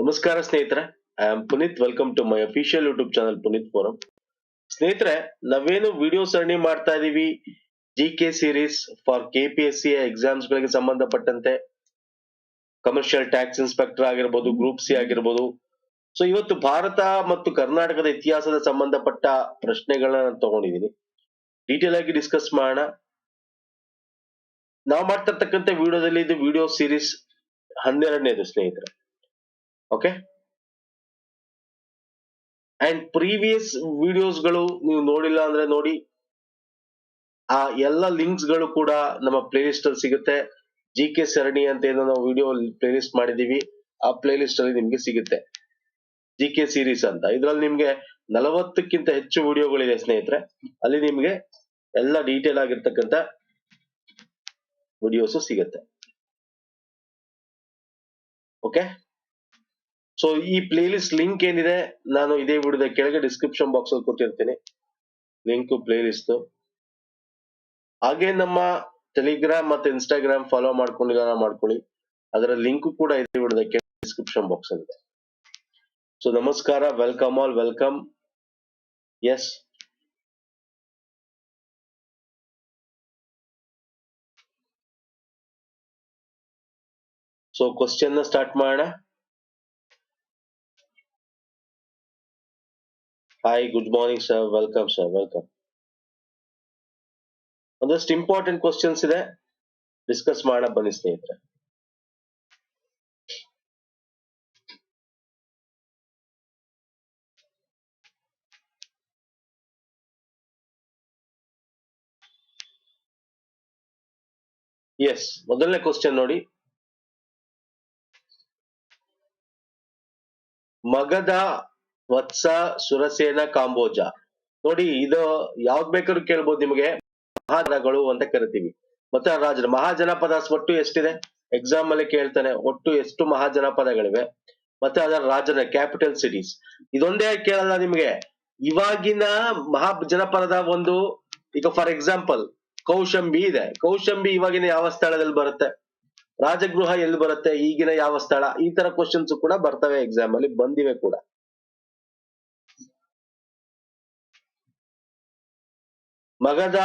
ನಮಸ್ಕಾರ ಸ್ನೇಹಿತರೆ. I am Puneeth welcome to my official YouTube channel Puneeth forum ಸ್ನೇಹಿತರೆ, ನಾವೇನು ವಿಡಿಯೋ ಸರಣಿ ಮಾಡ್ತಾ ಇದೀವಿ? G K series for K P S C exams ಗಳಿಗೆ ಸಂಬಂಧಪಟ್ಟಂತೆ. ಕಮರ್ಷಿಯಲ್ ಟ್ಯಾಕ್ಸ್ ಇನ್ಸ್ಪೆಕ್ಟರ್ ಆಗಿರ್ಬೋದು ಗ್ರೂಪ್ ಸಿ ಆಗಿರ್ಬೋದು. ಸೊ ಇವತ್ತು ಭಾರತ ಮತ್ತು ಕರ್ನಾಟಕದ ಇತಿಹಾಸದ ಸಂಬಂಧಪಟ್ಟ ಪ್ರಶ್ನೆಗಳನ್ನ ನಾನು ತಗೊಂಡಿದ್ದೀನಿ ಡೀಟೇಲ್ ಆಗಿ ಡಿಸ್ಕಸ್ ಮಾಡೋಣ. ನಾವು ಮಾಡ್ತಾ ಇರ್ತಕ್ಕಂಥ ವಿಡಿಯೋದಲ್ಲಿ ಇದು ವಿಡಿಯೋ ಸೀರೀಸ್ ಹನ್ನೆರಡನೇದು ಸ್ನೇಹಿತರೆ. ಓಕೆ ಅಂಡ್ ಪ್ರೀವಿಯಸ್ ವಿಡಿಯೋಸ್ಗಳು ನೀವು ನೋಡಿಲ್ಲ ಅಂದ್ರೆ ನೋಡಿ, ಆ ಎಲ್ಲ ಲಿಂಕ್ಸ್ಗಳು ಕೂಡ ನಮ್ಮ ಪ್ಲೇ ಲಿಸ್ಟ್ ಅಲ್ಲಿ ಸಿಗುತ್ತೆ. ಜಿ ಕೆ ಸರಣಿ ಅಂತ ಏನೋ ನಾವು ವಿಡಿಯೋ ಪ್ಲೇ ಲಿಸ್ಟ್ ಮಾಡಿದೀವಿ ಆ ಪ್ಲೇ ಲಿಸ್ಟ್ ಅಲ್ಲಿ ನಿಮ್ಗೆ ಸಿಗುತ್ತೆ. ಜಿ ಕೆ ಸೀರೀಸ್ ಅಂತ. ಇದ್ರಲ್ಲಿ ನಿಮ್ಗೆ ನಲವತ್ತಕ್ಕಿಂತ ಹೆಚ್ಚು ವಿಡಿಯೋಗಳಿದೆ ಸ್ನೇಹಿತರೆ. ಅಲ್ಲಿ ನಿಮ್ಗೆ ಎಲ್ಲ ಡೀಟೇಲ್ ಆಗಿರ್ತಕ್ಕಂಥ ವಿಡಿಯೋಸು ಸಿಗುತ್ತೆ. ಓಕೆ ಸೊ ಈ ಪ್ಲೇ ಲಿಸ್ಟ್ ಲಿಂಕ್ ಏನಿದೆ, ನಾನು ಇದೇ ವಿಡಿಯೋದ ಕೆಳಗೆ ಡಿಸ್ಕ್ರಿಪ್ಷನ್ ಬಾಕ್ಸ್ ಅಲ್ಲಿ ಕೊಟ್ಟಿರ್ತೀನಿ. ಲಿಂಕ್ ಪ್ಲೇ ಲಿಸ್ಟ್ ಹಾಗೆ ನಮ್ಮ ಟೆಲಿಗ್ರಾಮ್ ಮತ್ತೆ ಇನ್ಸ್ಟಾಗ್ರಾಮ್ ಫಾಲೋ ಮಾಡ್ಕೊಂಡಿಲ್ಲ ಮಾಡ್ಕೊಳ್ಳಿ. ಅದರ ಲಿಂಕ್ ಕೂಡ ಇದೇ ವಿಡಿಯೋದ ಕೆಳಗೆ ಡಿಸ್ಕ್ರಿಪ್ಷನ್ ಬಾಕ್ಸ್ ಅಲ್ಲಿ ಇದೆ. ಸೊ ನಮಸ್ಕಾರ welcome all welcome yes so question start ಮಾಡೋಣ. Hi good morning sir welcome sir welcome ಒಂದಷ್ಟು ಇಂಪಾರ್ಟೆಂಟ್ ಕ್ವಶನ್ಸ್ ಇದೆ. ಡಿಸ್ಕಸ್ ಮಾಡ ಬನ್ನಿ ಸ್ನೇಹಿತರೆ. ಎಸ್ ಮೊದಲನೇ ಕ್ವಶನ್ ನೋಡಿ. ಮಗಧ ವತ್ಸ, ಸುರಸೇನ, ಕಾಂಬೋಜ. ನೋಡಿ, ಇದು ಯಾವ್ದ್ ಬೇಕಾದ್ರೂ ಕೇಳ್ಬೋದು ನಿಮಗೆ. ಮಹಾಜನಗಳು ಅಂತ ಕರಿತೀವಿ. ಮತ್ತೆ ರಾಜರು ಮಹಾಜನಪದ ಒಟ್ಟು ಎಷ್ಟಿದೆ? ಎಕ್ಸಾಮ್ ಅಲ್ಲಿ ಕೇಳ್ತಾನೆ, ಒಟ್ಟು ಎಷ್ಟು ಮಹಾಜನಪದಗಳಿವೆ? ಮತ್ತೆ ಅದರ ರಾಜನ ಕ್ಯಾಪಿಟಲ್ ಸಿಟೀಸ್ ಇದೊಂದೇ ಕೇಳಲ್ಲ ನಿಮ್ಗೆ. ಇವಾಗಿನ ಮಹಾ ಜನಪದದ ಒಂದು, ಈಗ ಫಾರ್ ಎಕ್ಸಾಂಪಲ್ ಕೌಶಂಬಿ ಇದೆ. ಕೌಶಂಬಿ ಇವಾಗಿನ ಯಾವ ಸ್ಥಳದಲ್ಲಿ ಬರುತ್ತೆ? ರಾಜಗೃಹ ಎಲ್ಲಿ ಬರುತ್ತೆ? ಈಗಿನ ಯಾವ ಸ್ಥಳ? ಈ ತರ ಕ್ವಶನ್ಸ್ ಕೂಡ ಬರ್ತವೆ ಎಕ್ಸಾಮ್ ಅಲ್ಲಿ, ಬಂದಿವೆ ಕೂಡ. Magadha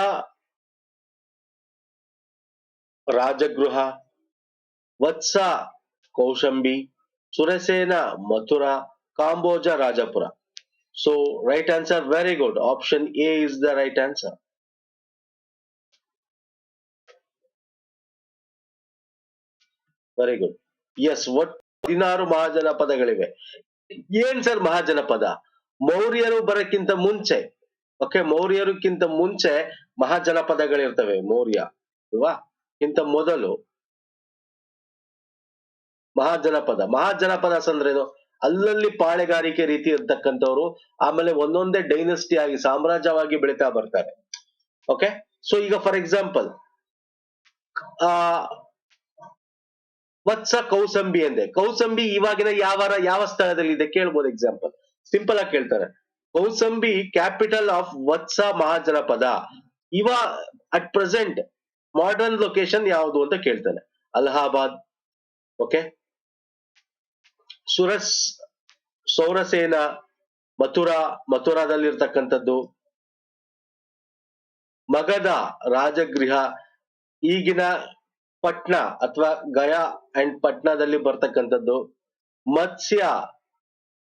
Rajagriha, Vatsa Kaushambi, Surasena Mathura, Kamboja Rajapura. So right answer very good option A is the right answer very good yes ಒಟ್ ಹದಿನಾರು ಮಹಾಜನಪದಗಳಿವೆ. ಏನ್ ಸರ್ ಮಹಾಜನಪದ? ಮೌರ್ಯರು ಬರಕ್ಕಿಂತ ಮುಂಚೆ. ಓಕೆ ಮೌರ್ಯರಿಗಿಂತ ಮುಂಚೆ ಮಹಾಜನಪದಗಳಿರ್ತವೆ, ಮೌರ್ಯ, ಅಲ್ವಾ? ಇಂತ ಮೊದಲು. ಮಹಾಜನಪದ ಮಹಾಜನಪದ ಏನು ಅಲ್ಲಲ್ಲಿ ಪಾಳೆಗಾರಿಕೆ ರೀತಿ ಇರ್ತಕ್ಕಂಥವ್ರು, ಆಮೇಲೆ ಒಂದೊಂದೇ ಡೈನಸ್ಟಿ ಆಗಿ ಸಾಮ್ರಾಜ್ಯವಾಗಿ ಬೆಳಿತಾ ಬರ್ತಾರೆ. ಓಕೆ ಸೊ ಈಗ ಫಾರ್ ಎಕ್ಸಾಂಪಲ್ ಆ, ವತ್ಸ ಕೌಸಂಬಿ ಅಂದೆ ಕೌಸಂಬಿ ಇವಾಗಿನ ಯಾವ ಯಾವ ಸ್ಥಳದಲ್ಲಿ ಇದೆ ಕೇಳ್ಬೋದು ಎಕ್ಸಾಂಪಲ್ ಸಿಂಪಲ್ ಆಗಿ ಕೇಳ್ತಾರೆ. Kausambi capital of Vatsa Mahajanapada. ಇವ ಅಟ್ ಪ್ರೆಸೆಂಟ್ ಮಾಡರ್ನ್ ಲೊಕೇಶನ್ ಯಾವುದು ಅಂತ ಕೇಳ್ತಾನೆ. ಅಲಹಾಬಾದ್ ಓಕೆ ಸುರಸ್, ಸೌರಸೇನ, ಮಥುರಾ, ಮಥುರಾದಲ್ಲಿರ್ತಕ್ಕಂಥದ್ದು. ಮಗಧ ರಾಜಗೃಹ, ಈಗಿನ ಪಟ್ನಾ ಅಥವಾ ಗಯಾ ಅಂಡ್ ಪಟ್ನಾದಲ್ಲಿ ಬರ್ತಕ್ಕಂಥದ್ದು. ಮತ್ಸ್ಯ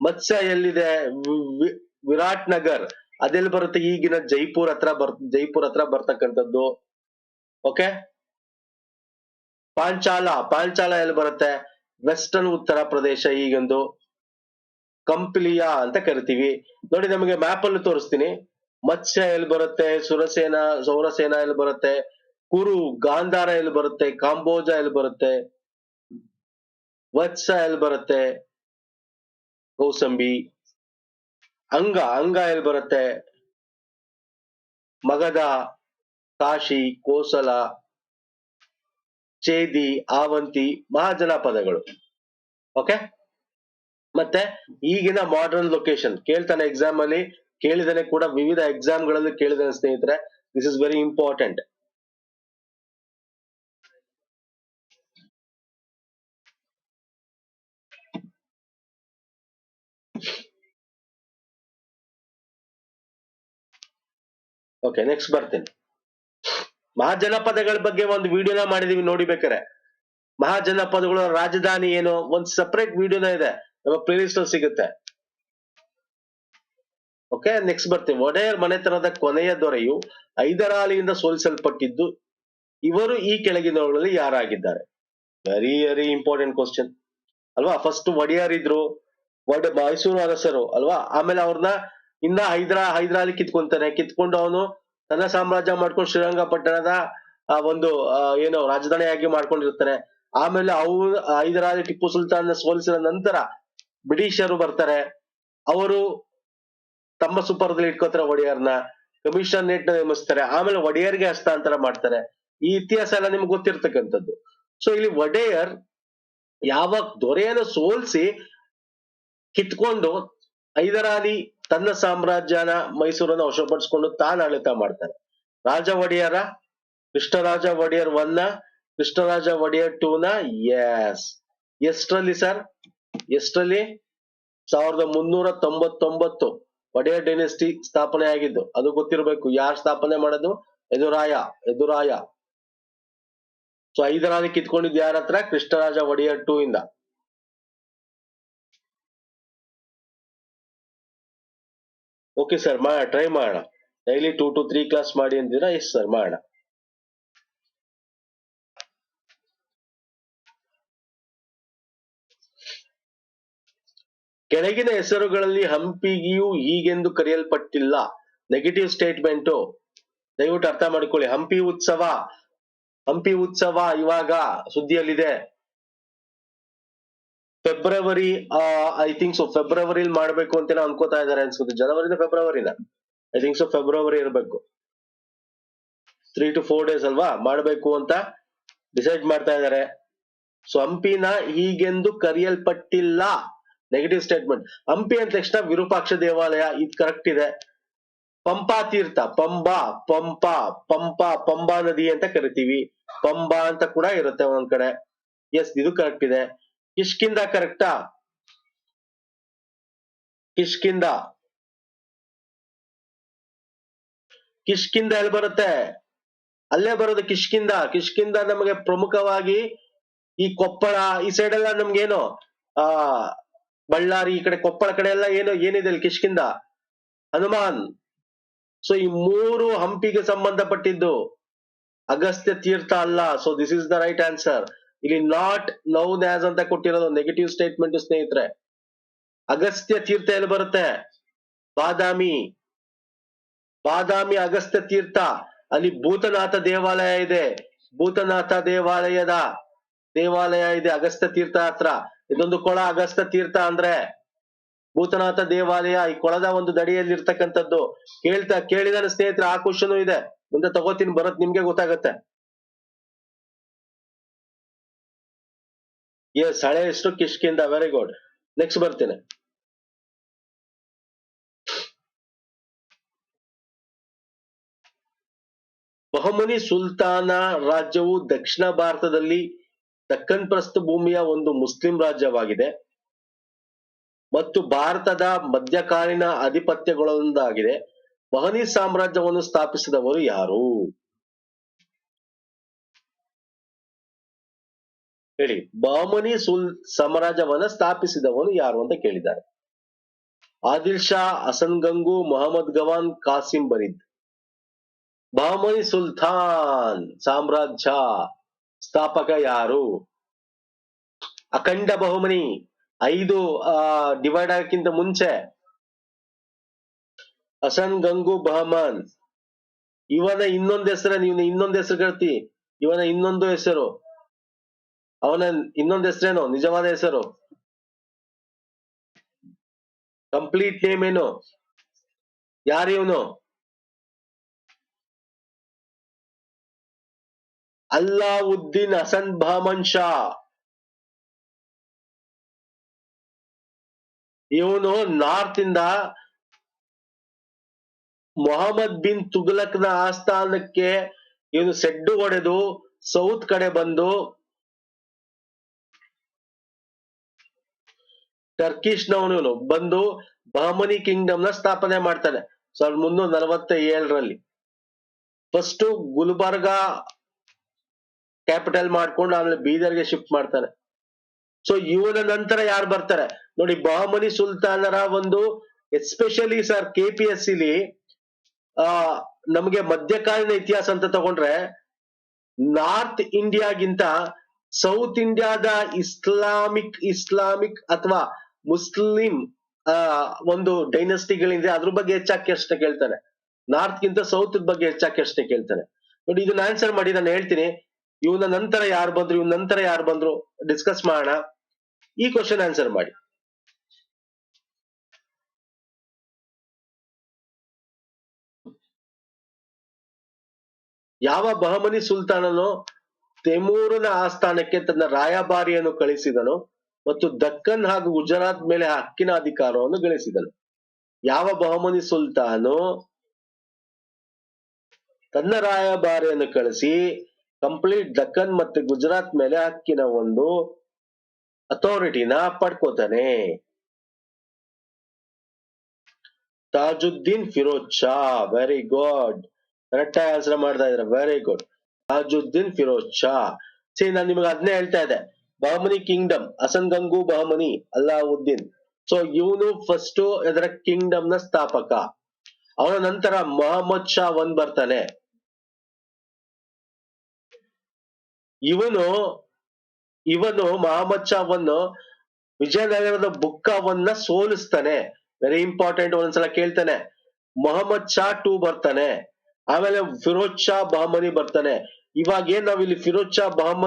ಮತ್ಸ್ಯ ಎಲ್ಲಿದೆ? ವಿರಾಟ್ ನಗರ್, ಅದೆಲ್ಲಿ ಬರುತ್ತೆ ಈಗಿನ ಜೈಪುರ್ ಹತ್ರ ಬರ್, ಜೈಪುರ್ ಹತ್ರ ಬರ್ತಕ್ಕಂಥದ್ದು? ಓಕೆ ಪಾಂಚಾಲ ಪಾಂಚಾಲ ಎಲ್ಲಿ ಬರುತ್ತೆ? ವೆಸ್ಟರ್ನ್ ಉತ್ತರ ಪ್ರದೇಶ ಈಗೊಂದು. ಕಂಪ್ಲಿಯಾ ಅಂತ ಕರಿತೀವಿ. ನೋಡಿ, ನಮಗೆ ಮ್ಯಾಪ್ ಅಲ್ಲಿ ತೋರಿಸ್ತೀನಿ. ಮತ್ಸ್ಯ ಎಲ್ಲಿ ಬರುತ್ತೆ? ಸುರಸೇನಾ, ಸೌರಸೇನಾ ಎಲ್ಲಿ ಬರುತ್ತೆ? ಕುರು, ಗಾಂಧಾರ ಎಲ್ಲಿ ಬರುತ್ತೆ? ಕಾಂಬೋಜ ಎಲ್ಲಿ ಬರುತ್ತೆ? ವತ್ಸ ಎಲ್ಲಿ ಬರುತ್ತೆ? ಕೌಸಂಬಿ. ಅಂಗ ಅಂಗ ಎಲ್ಲಿ ಬರುತ್ತೆ? ಮಗದ ಕಾಶಿ, ಕೋಸಲ, ಚೇದಿ, ಆವಂತಿ, ಮಹಾಜನಪದಗಳು. ಓಕೆ ಮತ್ತೆ ಈಗಿನ ಮಾಡರ್ನ್ ಲೊಕೇಶನ್ ಕೇಳ್ತಾನೆ ಎಕ್ಸಾಮ್ ಅಲ್ಲಿ, ಕೇಳಿದಾನೆ ಕೂಡ ವಿವಿಧ ಎಕ್ಸಾಮ್ಗಳಲ್ಲಿ ಕೇಳಿದಾನೆ ಸ್ನೇಹಿತರೆ this is very important okay next ಬರ್ತೀನಿ. ಮಹಾಜನಪದಗಳ ಬಗ್ಗೆ ಒಂದು ವಿಡಿಯೋನ ಮಾಡಿದೀವಿ ನೋಡಿ ಬೇಕಾರೆ ಮಹಾಜನಪದಗಳ ರಾಜಧಾನಿ ಏನು? ಒಂದು ಸಪರೇಟ್ ವಿಡಿಯೋನ ಇದೆ. ನಮ್ಮ ಪ್ಲೇಲಿಸ್ಟ್ ಅಲ್ಲಿ ಸಿಗುತ್ತೆ. ಓಕೆ ನೆಕ್ಸ್ಟ್ ಬರ್ತೀವಿ ಒಡೆಯರ್ ಮನೆತನದ ಕೊನೆಯ ದೊರೆಯು ಐದರಾಲಿಯಿಂದ ಸೋಲಿಸಲ್ಪಟ್ಟಿದ್ದು ಇವರು ಈ ಕೆಳಗಿನವುಗಳಲ್ಲಿ ಯಾರಾಗಿದ್ದಾರೆ? ವೆರಿ ವೆರಿ ಇಂಪಾರ್ಟೆಂಟ್ ಕ್ವಶನ್ ಅಲ್ವಾ? ಫಸ್ಟ್ ಒಡೆಯರ್ ಇದ್ರು ಮೈಸೂರು ಅರಸರು, ಅಲ್ವಾ? ಆಮೇಲೆ ಅವ್ರನ್ನ ಇನ್ನ ಹೈದ್ರಾ, ಹೈದರಾಲಿ ಕಿತ್ಕೊಂತಾನೆ. ಕಿತ್ಕೊಂಡು ಅವನು ತನ್ನ ಸಾಮ್ರಾಜ್ಯ ಮಾಡ್ಕೊಂಡು ಶ್ರೀರಂಗಪಟ್ಟಣದ ಒಂದು ಏನು ರಾಜಧಾನಿಯಾಗಿ ಮಾಡ್ಕೊಂಡಿರ್ತಾನೆ. ಆಮೇಲೆ ಅವ್ರು ಹೈದರಾಲಿ ಟಿಪ್ಪು ಸುಲ್ತಾನ್ ಸೋಲಿಸಿದ ನಂತರ ಬ್ರಿಟಿಷರು ಬರ್ತಾರೆ. ಅವರು ತಮ್ಮ ಸುಪರ್ದಲ್ಲಿ ಇಟ್ಕೋತಾರೆ ಒಡೆಯರ್ನ. ಕಮಿಷನರೇಟ್ನ ನೇಮಿಸ್ತಾರೆ. ಆಮೇಲೆ ಒಡೆಯರ್ಗೆ ಹಸ್ತಾಂತರ ಮಾಡ್ತಾರೆ. ಈ ಇತಿಹಾಸ ಎಲ್ಲ ನಿಮ್ಗೆ ಗೊತ್ತಿರ್ತಕ್ಕಂಥದ್ದು. ಸೊ ಇಲ್ಲಿ ಒಡೆಯರ್ ಯಾವ ದೊರೆಯನ್ನು ಸೋಲಿಸಿ ಕಿತ್ಕೊಂಡು ಹೈದರಾಲಿ ತನ್ನ ಸಾಮ್ರಾಜ್ಯನ ಮೈಸೂರನ್ನ ವಶಪಡಿಸ್ಕೊಂಡು ತಾನು ಆಡಳಿತ ಮಾಡ್ತಾನೆ. ರಾಜ ಒಡೆಯರ, ಕೃಷ್ಣರಾಜ ಒಡೆಯರ್ ಒನ್ನ ಕೃಷ್ಣರಾಜ ಒಡೆಯರ್ ಟೂ ನ ಎಸ್ ಎಷ್ಟರಲ್ಲಿ ಸರ್ ಎಷ್ಟರಲ್ಲಿ? ಸಾವಿರದ ಮುನ್ನೂರ ತೊಂಬತ್ತೊಂಬತ್ತು. ಒಡೆಯರ್ ಡೈನೆಸ್ಟಿ ಸ್ಥಾಪನೆ ಆಗಿದ್ದು, ಅದು ಗೊತ್ತಿರಬೇಕು. ಯಾರು ಸ್ಥಾಪನೆ ಮಾಡೋದು? ಎದುರಾಯ ಎದುರಾಯ ಸೊ ಹೈದರಾಲಿ ಕಿತ್ಕೊಂಡಿದ್ದು ಯಾರ ಹತ್ರ ಕೃಷ್ಣರಾಜ ಒಡೆಯರ್ ಟೂ ಇಂದ. ಓಕೆ ಸರ್ ಮಾಡ ಟ್ರೈ ಮಾಡೋಣ daily two to three class ಮಾಡಿ ಅಂದಿರಾ ಎಸ್ ಸರ್ ಮಾಡೋಣ ಕೆಳಗಿನ ಹೆಸರುಗಳಲ್ಲಿ ಹಂಪಿಗೆಯೂ ಹೀಗೆಂದು ಕರೆಯಲ್ಪಟ್ಟಿಲ್ಲ. ನೆಗೆಟಿವ್ ಸ್ಟೇಟ್ಮೆಂಟು ದಯವಿಟ್ಟು ಅರ್ಥ ಮಾಡಿಕೊಳ್ಳಿ. ಹಂಪಿ ಉತ್ಸವ. ಹಂಪಿ ಉತ್ಸವ ಇವಾಗ ಸುದ್ದಿಯಲ್ಲಿದೆ. ಫೆಬ್ರವರಿ ಐ ಥಿಂಕ್ ಸೊ ಫೆಬ್ರವರಿಲಿ ಮಾಡ್ಬೇಕು ಅಂತ ಅನ್ಕೋತಾ ಇದಾರೆ ಅನ್ಸುತ್ತೆ. ಜನವರಿನ ಫೆಬ್ರವರಿನ ಐ ಥಿಂಕ್ ಸೊ ಫೆಬ್ರವರಿ ಇರಬೇಕು. ತ್ರೀ ಟು ಫೋರ್ ಡೇಸ್ ಅಲ್ವಾ? ಮಾಡ್ಬೇಕು ಅಂತ ಡಿಸೈಡ್ ಮಾಡ್ತಾ ಇದಾರೆ. ಸೊ ಹಂಪಿನ ಹೀಗೆಂದು ಕರೆಯಲ್ಪಟ್ಟಿಲ್ಲ. ನೆಗೆಟಿವ್ ಸ್ಟೇಟ್ಮೆಂಟ್ ಹಂಪಿ ಅಂದ ತಕ್ಷಣ ವಿರೂಪಾಕ್ಷ ದೇವಾಲಯ ಇದು ಕರೆಕ್ಟ್ ಇದೆ. ಪಂಪಾ ತೀರ್ಥ. ಪಂಬಾ, ಪಂಪ ಪಂಪ, ಪಂಬಾ ನದಿ ಅಂತ ಕರಿತೀವಿ. ಪಂಬಾ ಅಂತ ಕೂಡ ಇರುತ್ತೆ ಒಂದ್ ಕಡೆ. ಎಸ್ ಇದು ಕರೆಕ್ಟ್ ಇದೆ. ಕಿಷ್ಕಿಂದ ಕರೆಕ್ಟಾ? ಕಿಷ್ಕಿಂದ ಕಿಷ್ಕಿಂದ ಎಲ್ಲಿ ಬರುತ್ತೆ? ಅಲ್ಲೇ ಬರೋದು ಕಿಷ್ಕಿಂದ. ಕಿಷ್ಕಿಂದ ನಮಗೆ ಪ್ರಮುಖವಾಗಿ ಈ ಕೊಪ್ಪಳ, ಈ ಸೈಡ್ ಎಲ್ಲ ನಮ್ಗೇನು, ಆ, ಬಳ್ಳಾರಿ, ಈ ಕಡೆ ಕೊಪ್ಪಳ ಕಡೆ ಎಲ್ಲ ಏನು, ಏನಿದೆ ಅಲ್ಲಿ ಕಿಷ್ಕಿಂದ? ಹನುಮಾನ್. ಸೊ ಈ ಮೂರು ಹಂಪಿಗೆ ಸಂಬಂಧಪಟ್ಟಿದ್ದು. ಅಗಸ್ತ್ಯ ತೀರ್ಥ ಅಲ್ಲ. So this is the right answer ಇಲ್ಲಿ ನಾಟ್ ನೌನ್ ಆಸ್ ಅಂತ ಕೊಟ್ಟಿರೋದು ನೆಗೆಟಿವ್ ಸ್ಟೇಟ್ಮೆಂಟ್ ಸ್ನೇಹಿತರೆ. ಅಗಸ್ತ್ಯ ತೀರ್ಥ ಎಲ್ಲಿ ಬರುತ್ತೆ? ಬಾದಾಮಿ. ಬಾದಾಮಿ ಅಗಸ್ತ್ಯ ತೀರ್ಥ. ಅಲ್ಲಿ ಭೂತನಾಥ ದೇವಾಲಯ ಇದೆ. ಭೂತನಾಥ ದೇವಾಲಯದ ದೇವಾಲಯ ಇದೆ ಅಗಸ್ತ್ಯ ತೀರ್ಥ ಹತ್ರ. ಇದೊಂದು ಕೊಳ ಅಗಸ್ತ್ಯ ತೀರ್ಥ ಅಂದ್ರೆ ಭೂತನಾಥ ದೇವಾಲಯ ಈ ಕೊಳದ ಒಂದು ದಡಿಯಲ್ಲಿ ಇರ್ತಕ್ಕಂಥದ್ದು. ಕೇಳ್ತಾ ಕೇಳಿದ ಸ್ನೇಹಿತರೆ, ಆ ಕ್ವಶನ್ ಇದೆ. ಮುಂದೆ ತಗೋತೀನಿ ಬರತ್ ನಿಮ್ಗೆ ಗೊತ್ತಾಗತ್ತೆ. ಎಸ್ ಹಳೆ ಎಷ್ಟು ಕಿಷ್ಕಿಂದ ವೆರಿ ಗುಡ್ ನೆಕ್ಸ್ಟ್ ಬರ್ತೇನೆ. ಬಹಮನಿ ಸುಲ್ತಾನ ರಾಜ್ಯವು ದಕ್ಷಿಣ ಭಾರತದಲ್ಲಿ ದಕ್ಕನ್ ಪ್ರಸ್ಥಭೂಮಿಯ ಒಂದು ಮುಸ್ಲಿಂ ರಾಜ್ಯವಾಗಿದೆ ಮತ್ತು ಭಾರತದ ಮಧ್ಯಕಾಲೀನ ಅಧಿಪತ್ಯಗಳೊಂದಾಗಿದೆ. ಬಹನಿ ಸಾಮ್ರಾಜ್ಯವನ್ನು ಸ್ಥಾಪಿಸಿದವರು ಯಾರು? ಹೇಳಿ, ಬಾಮನಿ ಸುಲ್ ಸಾಮ್ರಾಜ್ಯವನ್ನ ಸ್ಥಾಪಿಸಿದವನು ಯಾರು ಅಂತ ಕೇಳಿದ್ದಾರೆ. ಆದಿಲ್ ಶಾ, ಹಸನ್ ಗಂಗು, ಮೊಹಮ್ಮದ್ ಗವಾನ್, ಕಾಸಿಂ ಬರೀದ್. ಬಾಮನಿ ಸುಲ್ತಾನ್ ಸಾಮ್ರಾಜ್ಯ ಸ್ಥಾಪಕ ಯಾರು? ಅಖಂಡ ಬಹುಮನಿ, ಐದು ಡಿವೈಡ್ ಆಗಕ್ಕಿಂತ ಮುಂಚೆ. ಹಸನ್ ಗಂಗು, ಬಹಮನ್. ಇವನ ಇನ್ನೊಂದು ಹೆಸರ ನೀವು ಇನ್ನೊಂದು ಹೆಸರು ಕೇಳ್ತಿ ಇವನ ಇನ್ನೊಂದು ಹೆಸರು. ಅವನ ಇನ್ನೊಂದು ಹೆಸರೇನು? ನಿಜವಾದ ಹೆಸರು? ಕಂಪ್ಲೀಟ್ ನೇಮ್ ಏನು? ಯಾರು ಇವನು? ಅಲ್ಲಾವುದ್ದೀನ್ ಹಸನ್ ಬಹಮನ್ ಶಾ. ಇವನು ನಾರ್ತ್ ಇಂದ ಮೊಹಮ್ಮದ್ ಬಿನ್ ತುಗ್ಲಕ್ನ ಆಸ್ಥಾನಕ್ಕೆ ಇವನು ಸೆಡ್ಡು ಹೊಡೆದು ಸೌತ್ ಕಡೆ ಬಂದು ಟರ್ಕಿಶ್ ನವನು ಬಂದು ಬಹಮನಿ ಕಿಂಗ್ಡಮ್ನ ಸ್ಥಾಪನೆ ಮಾಡ್ತಾನೆ. ಸಾವಿರದ ಮುನ್ನೂರ ನಲವತ್ತ ಏಳರಲ್ಲಿ ಫಸ್ಟ್ ಗುಲ್ಬರ್ಗ ಕ್ಯಾಪಿಟಲ್ ಮಾಡ್ಕೊಂಡು ಆಮೇಲೆ ಬೀದರ್ಗೆ ಶಿಫ್ಟ್ ಮಾಡ್ತಾರೆ ಸೊ ಇವನ ನಂತರ ಯಾರು ಬರ್ತಾರೆ? ನೋಡಿ ಬಹಮನಿ ಸುಲ್ತಾನರ ಒಂದು especially sir K P S ಸಿಲಿ ಆ, ನಮಗೆ ಮಧ್ಯಕಾಲೀನ ಇತಿಹಾಸ ಅಂತ ತಗೊಂಡ್ರೆ ನಾರ್ತ್ ಇಂಡಿಯಾಗಿಂತ ಸೌತ್ ಇಂಡಿಯಾದ ಇಸ್ಲಾಮಿಕ್ ಇಸ್ಲಾಮಿಕ್ ಅಥವಾ ಮುಸ್ಲಿಂ ಒಂದು ಡೈನಸ್ಟಿಗಳಿಂದ ಅದ್ರ ಬಗ್ಗೆ ಹೆಚ್ಚಾಗಿ ಪ್ರಶ್ನೆ ಕೇಳ್ತಾನೆ ನಾರ್ತ್ ಗಿಂತ ಸೌತ್ ಬಗ್ಗೆ ಹೆಚ್ಚಾಗಿ ಪ್ರಶ್ನೆ ಕೇಳ್ತಾನೆ ನೋಡಿ, ಇದನ್ನ ಆನ್ಸರ್ ಮಾಡಿ, ನಾನು ಹೇಳ್ತೀನಿ. ಇವನ ನಂತರ ಯಾರು ಬಂದ್ರು, ಇವನ ನಂತರ ಯಾರು ಬಂದ್ರು ಡಿಸ್ಕಸ್ ಮಾಡೋಣ. ಈ ಕ್ವಶನ್ ಆನ್ಸರ್ ಮಾಡಿ. ಯಾವ ಬಹಮನಿ ಸುಲ್ತಾನನು ತೆಮೂರನ ಆಸ್ಥಾನಕ್ಕೆ ತನ್ನ ರಾಯಭಾರಿಯನ್ನು ಕಳಿಸಿದನು. ಮತ್ತು ದಕ್ಕನ್ ಹಾಗೂ ಗುಜರಾತ್ ಮೇಲೆ ಹಕ್ಕಿನ ಅಧಿಕಾರವನ್ನು ಗಳಿಸಿದನು ಯಾವ ಬಹಮನಿ ಸುಲ್ತಾನು ತನ್ನ ರಾಯಭಾರಿಯನ್ನು ಕಳಿಸಿ, ಕಂಪ್ಲೀಟ್ ದಕ್ಕನ್ ಮತ್ತೆ ಗುಜರಾತ್ ಮೇಲೆ ಹಕ್ಕಿನ ಒಂದು ಅಥಾರಿಟಿನ ಪಡ್ಕೋತಾನೆ. Tajuddin Firoz Shah very good correct ಆಗಿ ಆನ್ಸರ್ ಮಾಡ್ತಾ ಇದ್ರೆ very good Tajuddin Firoz Shah. See ನಾನು ನಿಮಗೆ ಅದನ್ನೇ ಹೇಳ್ತಾ ಇದ್ದೆ. ಬಹಮನಿ ಕಿಂಗ್ಡಮ್ ಅಸನ್ ಗಂಗು ಬಹಮನಿ ಅಲ್ಲಾವುದ್ದೀನ್ ಸೊ ಇವನು ಫಸ್ಟ್ ಅದರ ಕಿಂಗ್ಡಮ್ನ ಸ್ಥಾಪಕ. ಅವನ ನಂತರ ಮೊಹಮ್ಮದ್ ಶಾ ಒಂದ್ ಬರ್ತಾನೆ. ಇವನು ಇವನು ಮೊಹಮ್ಮದ್ ಶಾ ವಿಜಯನಗರದ ಬುಕ್ಕವನ್ನ ಸೋಲಿಸ್ತಾನೆ. ವೆರಿ ಇಂಪಾರ್ಟೆಂಟ್ ಒಂದ್ಸಲ ಕೇಳ್ತಾನೆ. ಮೊಹಮ್ಮದ್ ಶಾ ಟೂ ಬರ್ತಾನೆ. ಆಮೇಲೆ ಫಿರೋಜ್ ಶಾ ಬಹಮನಿ ಬರ್ತಾನೆ. ಇವಾಗ ಏನ್ ನಾವ್ ಇಲ್ಲಿ ಫಿರೋಜ್ ಶಾ ಬಹಮ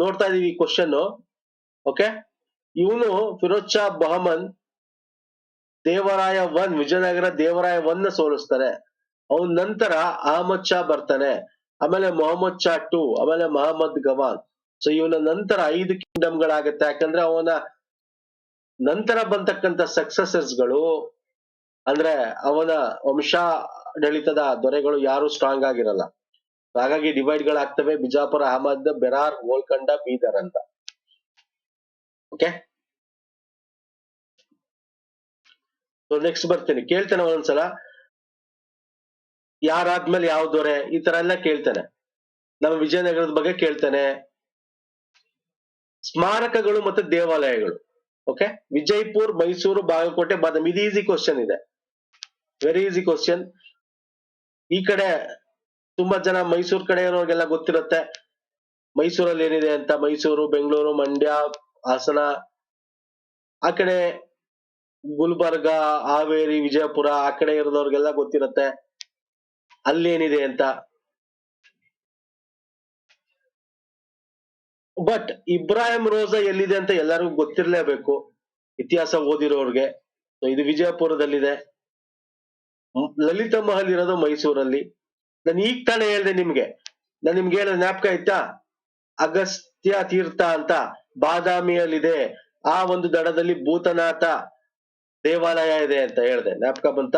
ನೋಡ್ತಾ ಇದೀವಿ ಕ್ವಶನ್ ಓಕೆ ಇವನು ಫಿರೋಜ್ ಶಾ ಬಹಮನ್ ದೇವರಾಯ ಒನ್, ವಿಜಯನಗರ ದೇವರಾಯ ಒನ್ನ ಸೋಲಿಸ್ತಾನೆ ಅವನ ನಂತರ ಅಹಮದ್ ಶಾ ಬರ್ತಾನೆ. ಆಮೇಲೆ ಮೊಹಮ್ಮದ್ ಶಾ ಟು ಆಮೇಲೆ ಮಹಮ್ಮದ್ ಗವಾನ್ ಸೊ ಇವನ ನಂತರ ಐದು ಕಿಂಗ್ಡಮ್ ಗಳಾಗತ್ತೆ. ಯಾಕಂದ್ರೆ ಅವನ ನಂತರ ಬಂತಕ್ಕಂತ ಸಕ್ಸಸರ್ಸ್ಗಳು, ಅಂದ್ರೆ ಅವನ ವಂಶಾಡಳಿತದ ದೊರೆಗಳು ಯಾರು ಸ್ಟ್ರಾಂಗ್ ಆಗಿರಲ್ಲ. ಹಾಗಾಗಿ ಡಿವೈಡ್ ಗಳಾಗ್ತವೆ ಬಿಜಾಪುರ, ಅಹಮದ್, ಬೆರಾರ್, ಗೋಲ್ಕಂಡ, ಬೀದರ್ ಅಂತ. ಓಕೆ ನೆಕ್ಸ್ಟ್ ಬರ್ತೇನೆ. ಕೇಳ್ತೇನೆ ಒಂದೊಂದ್ಸಲ. ಯಾರಾದ್ಮೇಲೆ ಯಾವ ದೊರೆ? ಈ ತರ ಎಲ್ಲ ಕೇಳ್ತಾನೆ. ನಮ್ಮ ವಿಜಯನಗರದ ಬಗ್ಗೆ ಕೇಳ್ತಾನೆ. ಸ್ಮಾರಕಗಳು ಮತ್ತು ದೇವಾಲಯಗಳು. ಓಕೆ ವಿಜಯಪುರ್, ಮೈಸೂರು, ಬಾಗಲಕೋಟೆ, ಬಾದಾಮಿ. ಇದು ಈಸಿ ಕ್ವಶನ್ ಇದೆ. ವೆರಿ ಈಸಿ ಕ್ವಶನ್ ಈ ಕಡೆ ತುಂಬಾ ಜನ ಮೈಸೂರ್ ಕಡೆ ಇರೋರಿಗೆಲ್ಲ ಗೊತ್ತಿರುತ್ತೆ. ಮೈಸೂರಲ್ಲಿ ಏನಿದೆ ಅಂತ? ಮೈಸೂರು, ಬೆಂಗಳೂರು, ಮಂಡ್ಯ, ಹಾಸನ, ಆ ಕಡೆ ಗುಲ್ಬರ್ಗ, ಹಾವೇರಿ, ವಿಜಯಪುರ, ಆ ಕಡೆ ಇರೋದವ್ರಿಗೆಲ್ಲ ಗೊತ್ತಿರುತ್ತೆ. ಅಲ್ಲಿ ಏನಿದೆ ಅಂತ? ಬಟ್ ಇಬ್ರಾಹಿಂ ರೋಜಾ ಎಲ್ಲಿದೆ ಅಂತ ಎಲ್ಲರಿಗೂ ಗೊತ್ತಿರ್ಲೇಬೇಕು. ಇತಿಹಾಸ ಓದಿರೋರ್ಗೆ. ಇದು ವಿಜಯಪುರದಲ್ಲಿದೆ. ಲಲಿತ ಮಹಲ್ ಇರೋದು ಮೈಸೂರಲ್ಲಿ. ನಾನು ಈಗ ತಾನೇ ಹೇಳ್ದೆ ನಿಮ್ಗೆ. ನಾನು ನಿಮ್ಗೆ ಹೇಳ ಜ್ಞಾಪಕ ಆಯ್ತಾ? ಅಗಸ್ತ್ಯ ತೀರ್ಥ ಅಂತ ಬಾದಾಮಿಯಲ್ಲಿದೆ. ಆ ಒಂದು ದಡದಲ್ಲಿ ಭೂತನಾಥ ದೇವಾಲಯ ಇದೆ ಅಂತ ಹೇಳ್ದೆ. ಜ್ಞಾಪಕ ಬಂತ?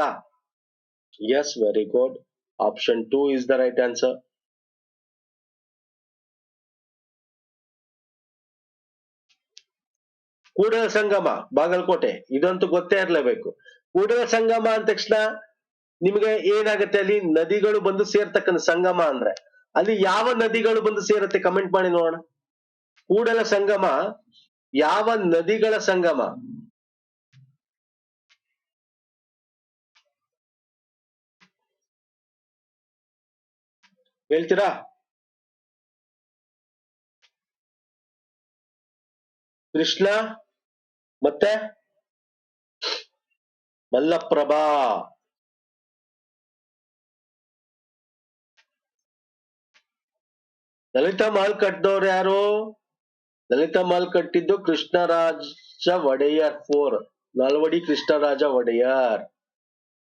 Yes very good option two is the right answer Kudala Sangama, Bagalkote. ಇದಂತೂ ಗೊತ್ತೇ ಇರ್ಲೇಬೇಕು. ಕೂಡಲ ಸಂಗಮ ಅಂದ ತಕ್ಷಣ ನಿಮಗೆ ಏನಾಗುತ್ತೆ ಅಲ್ಲಿ ನದಿಗಳು ಬಂದು ಸೇರ್ತಕ್ಕಂಥ ಸಂಗಮ ಅಂದ್ರೆ? ಅಲ್ಲಿ ಯಾವ ನದಿಗಳು ಬಂದು ಸೇರುತ್ತೆ ಕಮೆಂಟ್ ಮಾಡಿ ನೋಡೋಣ. ಕೂಡಲ ಸಂಗಮ, ಯಾವ ನದಿಗಳ ಸಂಗಮ? ಹೇಳ್ತೀರಾ? ಕೃಷ್ಣ ಮತ್ತೆ ಮಲ್ಲಪ್ರಭಾ. ಲಲಿತ ಮಾಲ್ ಕಟ್ಟಿದವ್ರು ಯಾರು? ಲಲಿತ ಮಾಲ್ ಕಟ್ಟಿದ್ದು ಕೃಷ್ಣರಾಜ ಒಡೆಯರ್ ಫೋರ್, ನಾಲ್ವಡಿ ಕೃಷ್ಣರಾಜ ಒಡೆಯರ್.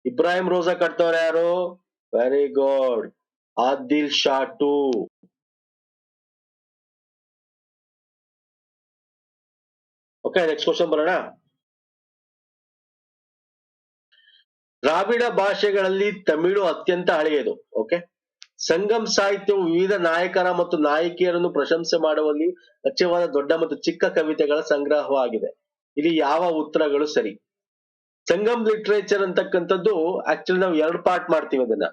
ಇಬ್ರಾಹಿಂ ರೋಜಾ ಕಟ್ತವ್ರು ಯಾರು? Very good Adil Shah two okay next question ಬರೋಣ. ದ್ರಾವಿಡ ಭಾಷೆಗಳಲ್ಲಿ ತಮಿಳು ಅತ್ಯಂತ ಹಳೆಯದು. ಓಕೆ ಸಂಗಮ್ ಸಾಹಿತ್ಯವು ವಿವಿಧ ನಾಯಕರ ಮತ್ತು ನಾಯಕಿಯರನ್ನು ಪ್ರಶಂಸೆ ಮಾಡುವಲ್ಲಿ ಅಚ್ಚವಾದ ದೊಡ್ಡ ಮತ್ತು ಚಿಕ್ಕ ಕವಿತೆಗಳ ಸಂಗ್ರಹವಾಗಿದೆ. ಇಲ್ಲಿ ಯಾವ ಉತ್ತರಗಳು ಸರಿ? ಸಂಗಮ್ ಲಿಟ್ರೇಚರ್ ಅಂತಕ್ಕಂಥದ್ದು ಆಕ್ಚುಲಿ ನಾವು ಎರಡು ಪಾರ್ಟ್ ಮಾಡ್ತೀವಿ ಅದನ್ನ.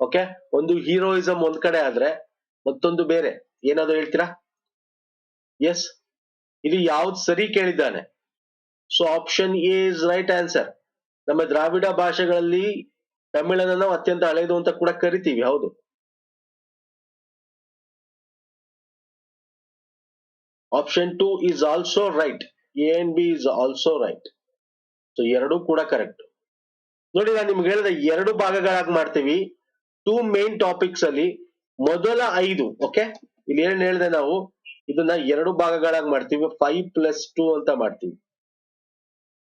ಓಕೆ ಒಂದು ಹೀರೋಯಿಸಂ ಒಂದ್ ಕಡೆ ಆದ್ರೆ ಮತ್ತೊಂದು ಬೇರೆ. ಏನಾದ್ರು ಹೇಳ್ತೀರಾ? ಎಸ್ ಇಲ್ಲಿ ಯಾವ್ದು ಸರಿ ಕೇಳಿದ್ದಾನೆ? So option A is right answer ನಮ್ಮ ದ್ರಾವಿಡ ಭಾಷೆಗಳಲ್ಲಿ ತಮಿಳನ್ನ ನಾವು ಅತ್ಯಂತ ಹಳೆಯದು ಅಂತ ಕೂಡ ಕರಿತೀವಿ, ಹೌದು. Option two is also right A and B is also right so ಎರಡೂ ಕೂಡ ಕರೆಕ್ಟ್ ನೋಡಿ, ನಾನು ನಿಮ್ಗೆ ಹೇಳಿದ ಎರಡು ಭಾಗಗಳಾಗಿ ಮಾಡ್ತೀವಿ. ಟೂ ಮೇನ್ ಟಾಪಿಕ್ಸ್ ಅಲ್ಲಿ ಮೊದಲ ಐದು ಓಕೆ ಇಲ್ಲಿ ಏನ್ ಹೇಳಿದೆ ನಾವು? ಇದನ್ನ ಎರಡು ಭಾಗಗಳಾಗಿ ಮಾಡ್ತೀವಿ. ಫೈವ್ ಪ್ಲಸ್ ಟೂ ಅಂತ ಮಾಡ್ತೀವಿ.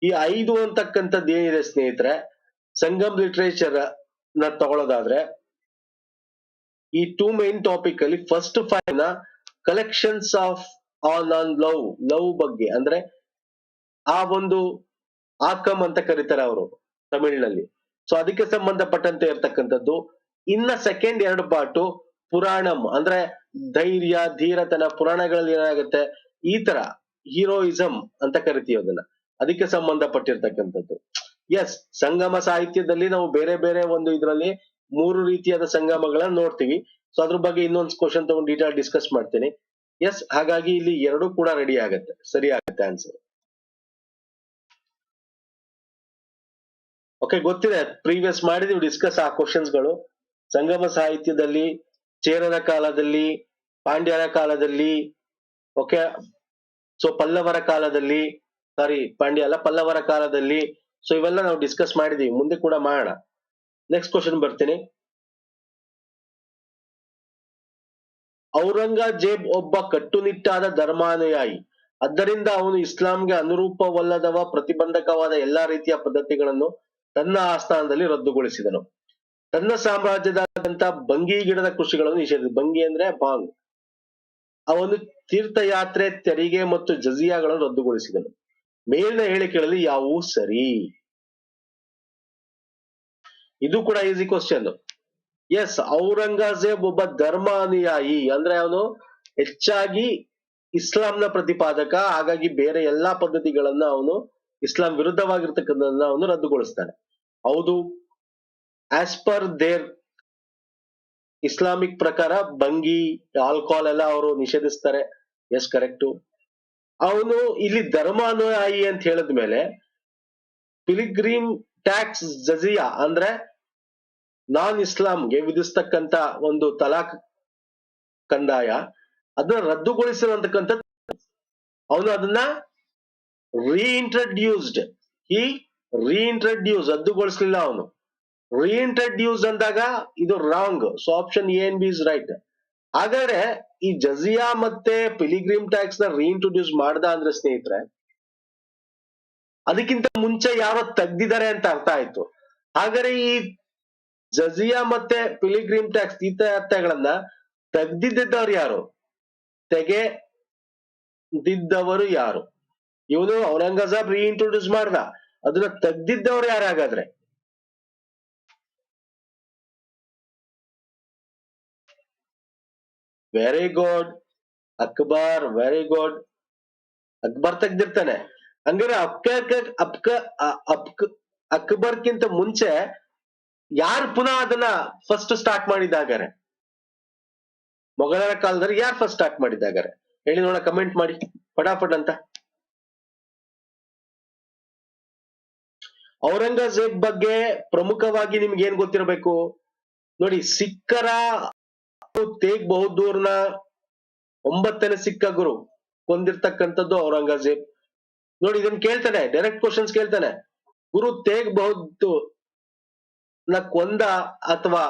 ಈ ಐದು ಅಂತಕ್ಕಂಥದ್ದು ಏನಿದೆ ಸ್ನೇಹಿತರೆ? ಸಂಗಮ್ ಲಿಟ್ರೇಚರ್ನ ತಗೊಳ್ಳೋದಾದ್ರೆ ಈ ಟೂ ಮೇನ್ ಟಾಪಿಕ್ ಅಲ್ಲಿ first ಫೈವ್ನ collections of on on love love ಬಗ್ಗೆ ಅಂದ್ರೆ ಆ ಒಂದು ಆಕಮ್ ಅಂತ ಕರೀತಾರೆ ಅವರು ತಮಿಳಿನಲ್ಲಿ. ಸೊ ಅದಕ್ಕೆ ಸಂಬಂಧಪಟ್ಟಂತೆ ಇರ್ತಕ್ಕಂಥದ್ದು. ಇನ್ನ ಸೆಕೆಂಡ್ ಎರಡು ಪಾಟು ಪುರಾಣಂ ಅಂದ್ರೆ ಧೈರ್ಯ, ಧೀರತನ, ಪುರಾಣಗಳಲ್ಲಿ ಏನಾಗುತ್ತೆ? ಈ ತರ ಹೀರೋಯಿಸಂ ಅಂತ ಕರಿತೀವಿ ಅದನ್ನ. ಅದಕ್ಕೆ ಸಂಬಂಧಪಟ್ಟಿರ್ತಕ್ಕಂಥದ್ದು. ಎಸ್ ಸಂಗಮ ಸಾಹಿತ್ಯದಲ್ಲಿ ನಾವು ಬೇರೆ ಬೇರೆ ಒಂದು ಇದರಲ್ಲಿ ಮೂರು ರೀತಿಯಾದ ಸಂಗಮಗಳನ್ನ ನೋಡ್ತೀವಿ. ಸೊ ಅದ್ರ ಬಗ್ಗೆ ಇನ್ನೊಂದು ಕ್ವಶನ್ ತಗೊಂಡು ಡೀಟೇಲ್ ಡಿಸ್ಕಸ್ ಮಾಡ್ತೀನಿ. ಎಸ್ ಹಾಗಾಗಿ ಇಲ್ಲಿ ಎರಡು ಕೂಡ ರೆಡಿ ಆಗತ್ತೆ, ಸರಿ ಆಗತ್ತೆ ಆನ್ಸರ್ ಓಕೆ ಗೊತ್ತಿದೆ ಪ್ರೀವಿಯಸ್ ಮಾಡಿದೀವಿ ಡಿಸ್ಕಸ್ ಆ ಕ್ವಶನ್ಸ್ಗಳು. ಸಂಗಮ ಸಾಹಿತ್ಯದಲ್ಲಿ, ಚೇರನ ಕಾಲದಲ್ಲಿ, ಪಾಂಡ್ಯರ ಕಾಲದಲ್ಲಿ ಓಕೆ ಸೊ ಪಲ್ಲವರ ಕಾಲದಲ್ಲಿ ಸಾರಿ ಪಾಂಡ್ಯ ಅಲ್ಲ, ಪಲ್ಲವರ ಕಾಲದಲ್ಲಿ ಸೊ ಇವೆಲ್ಲ ನಾವು ಡಿಸ್ಕಸ್ ಮಾಡಿದೀವಿ, ಮುಂದೆ ಕೂಡ ಮಾಡೋಣ. ನೆಕ್ಸ್ಟ್ ಕ್ವಶನ್ ಬರ್ತೀನಿ. ಔರಂಗಜೇಬ್ ಒಬ್ಬ ಕಟ್ಟುನಿಟ್ಟಾದ ಧರ್ಮಾನುಯಾಯಿ. ಆದ್ದರಿಂದ ಅವನು ಇಸ್ಲಾಂಗೆ ಅನುರೂಪವಲ್ಲದವ, ಪ್ರತಿಬಂಧಕವಾದ ಎಲ್ಲಾ ರೀತಿಯ ಪದ್ಧತಿಗಳನ್ನು ತನ್ನ ಆಸ್ಥಾನದಲ್ಲಿ ರದ್ದುಗೊಳಿಸಿದನು. ತನ್ನ ಸಾಮ್ರಾಜ್ಯದಾದ್ಯಂತ ಬಂಗಿ ಗಿಡದ ಕೃಷಿಗಳನ್ನು ನಿಷೇಧ ಬಂಗಿ ಅಂದ್ರೆ ಬಾಂಗ್. ಅವನು ತೀರ್ಥಯಾತ್ರೆ, ತೆರಿಗೆ ಮತ್ತು ಜಜಿಯಾಗಳನ್ನು ರದ್ದುಗೊಳಿಸಿದನು. ಮೇಲಿನ ಹೇಳಿಕೆಗಳಲ್ಲಿ ಯಾವುವು ಸರಿ. ಇದು ಕೂಡ ಈಸಿ ಕ್ವಶನ್ ಎಸ್ ಔರಂಗಜೇಬ್ ಒಬ್ಬ ಧರ್ಮಾನುಯಾಯಿ ಅಂದ್ರೆ ಅವನು ಹೆಚ್ಚಾಗಿ ಇಸ್ಲಾಂನ ಪ್ರತಿಪಾದಕ, ಹಾಗಾಗಿ ಬೇರೆ ಎಲ್ಲಾ ಪದ್ಧತಿಗಳನ್ನ ಅವನು ಇಸ್ಲಾಂ ವಿರುದ್ಧವಾಗಿರ್ತಕ್ಕಂಥದನ್ನ ಅವನು ರದ್ದುಗೊಳಿಸ್ತಾನೆ. ಹೌದು ಆಸ್ ಪರ್ ದೇರ್ ಇಸ್ಲಾಮಿಕ್ ಪ್ರಕಾರ ಭಂಗಿ ಆಲ್ಕೋಹಾಲ್ ಎಲ್ಲ ಅವರು ನಿಷೇಧಿಸ್ತಾರೆ. ಎಸ್ ಕರೆಕ್ಟು ಅವನು ಇಲ್ಲಿ ಧರ್ಮಾನುಯಾಯಿ ಅಂತ ಹೇಳಿದ್ಮೇಲೆ ಪಿಲಿಗ್ರೀಮ್ ಟ್ಯಾಕ್ಸ್ ಜಜಿಯಾ ಅಂದ್ರೆ ನಾನ್ ಇಸ್ಲಾಂಗೆ ವಿಧಿಸ್ತಕ್ಕಂತ ಒಂದು ತಲಾಖ್ ಕಂದಾಯ, ಅದನ್ನ ರದ್ದುಗೊಳಿಸಿರುವಂತಕ್ಕಂಥ ಅವನು ಅದನ್ನ ರೀಇಂಟ್ರಡ್ಯೂಸ್ಡ್ ಈ ರೀಇಂಟ್ರಡ್ಯೂಸ್ ರದ್ದುಗೊಳಿಸ್ಲಿಲ್ಲ ಅವನು. ರೀಇಂಟ್ರಡ್ಯೂಸ್ ಅಂದಾಗ ಇದು wrong so option A and B is right ಹಾಗಾದ್ರೆ ಈ ಜಜಿಯಾ ಮತ್ತೆ ಪಿಲಿಗ್ರಿಮ್ ಟ್ಯಾಕ್ಸ್ನ ರೀಇಂಟ್ರೊಡ್ಯೂಸ್ ಮಾಡ್ದ ಅಂದ್ರೆ ಸ್ನೇಹಿತರೆ, ಅದಕ್ಕಿಂತ ಮುಂಚೆ ಯಾರೋ ತೆಗ್ದಿದ್ದಾರೆ ಅಂತ ಅರ್ಥ ಆಯ್ತು. ಹಾಗಾದ್ರೆ ಈ ಜಜಿಯಾ ಮತ್ತೆ ಪಿಲಿಗ್ರಿಮ್ ಟ್ಯಾಕ್ಸ್ ತೀರ್ಥಯಾತ್ರೆಗಳನ್ನ ತೆಗ್ದಿದ್ದವ್ರು ಯಾರು? ತೆಗೆ ದಿದ್ದವರು ಯಾರು? ಇವನು ರೀ ರೀಇಂಟ್ರೊಡ್ಯೂಸ್ ಮಾಡ್ದ. ಅದನ್ನ ತೆಗ್ದಿದ್ದವ್ರು ಯಾರು ಹಾಗಾದ್ರೆ? Very good Akbar very good Akbar ತೆಗ್ದಿರ್ತಾನೆ. ಹಂಗಾರೆ ಅಪ್ಕ ಅಪ್ಕ ಅಪ್ಕ ಅಕ್ಬರ್ಕ್ಕಿಂತ ಮುಂಚೆ ಯಾರು ಪುನಃ ಅದನ್ನ ಫಸ್ಟ್ ಸ್ಟಾರ್ಟ್ ಮಾಡಿದಾಗಾರೆ ಮೊಘಲರ ಕಾಲದಲ್ಲಿ ಯಾರು ಫಸ್ಟ್ ಸ್ಟಾರ್ಟ್ ಮಾಡಿದ್ದಾಗಾರೆ? ಹೇಳಿ ನೋಡ ಕಮೆಂಟ್ ಮಾಡಿ. ಫಟಾಫಟ್ ಅಂತ. ಔರಂಗಜೇಬ್ ಬಗ್ಗೆ ಪ್ರಮುಖವಾಗಿ ನಿಮ್ಗೆ ಏನ್ ಗೊತ್ತಿರಬೇಕು? ನೋಡಿ ಸಿಕ್ಕರ ತೇಗ್ ಬಹದ್ದೂರ್ನ ಒಂಬತ್ತನೇ ಸಿಕ್ಕ ಗುರು ಕೊಂದಿರ್ತಕ್ಕಂಥದ್ದು ಔರಂಗಜೇಬ್. ನೋಡಿ ಇದನ್ನ ಕೇಳ್ತಾನೆ ಡೈರೆಕ್ಟ್ ಕ್ವಶನ್ಸ್ ಕೇಳ್ತಾನೆ. ಗುರು ತೇಗ್ ಬಹದ್ದೂರ್ ನ ಕೊಂದ ಅಥವಾ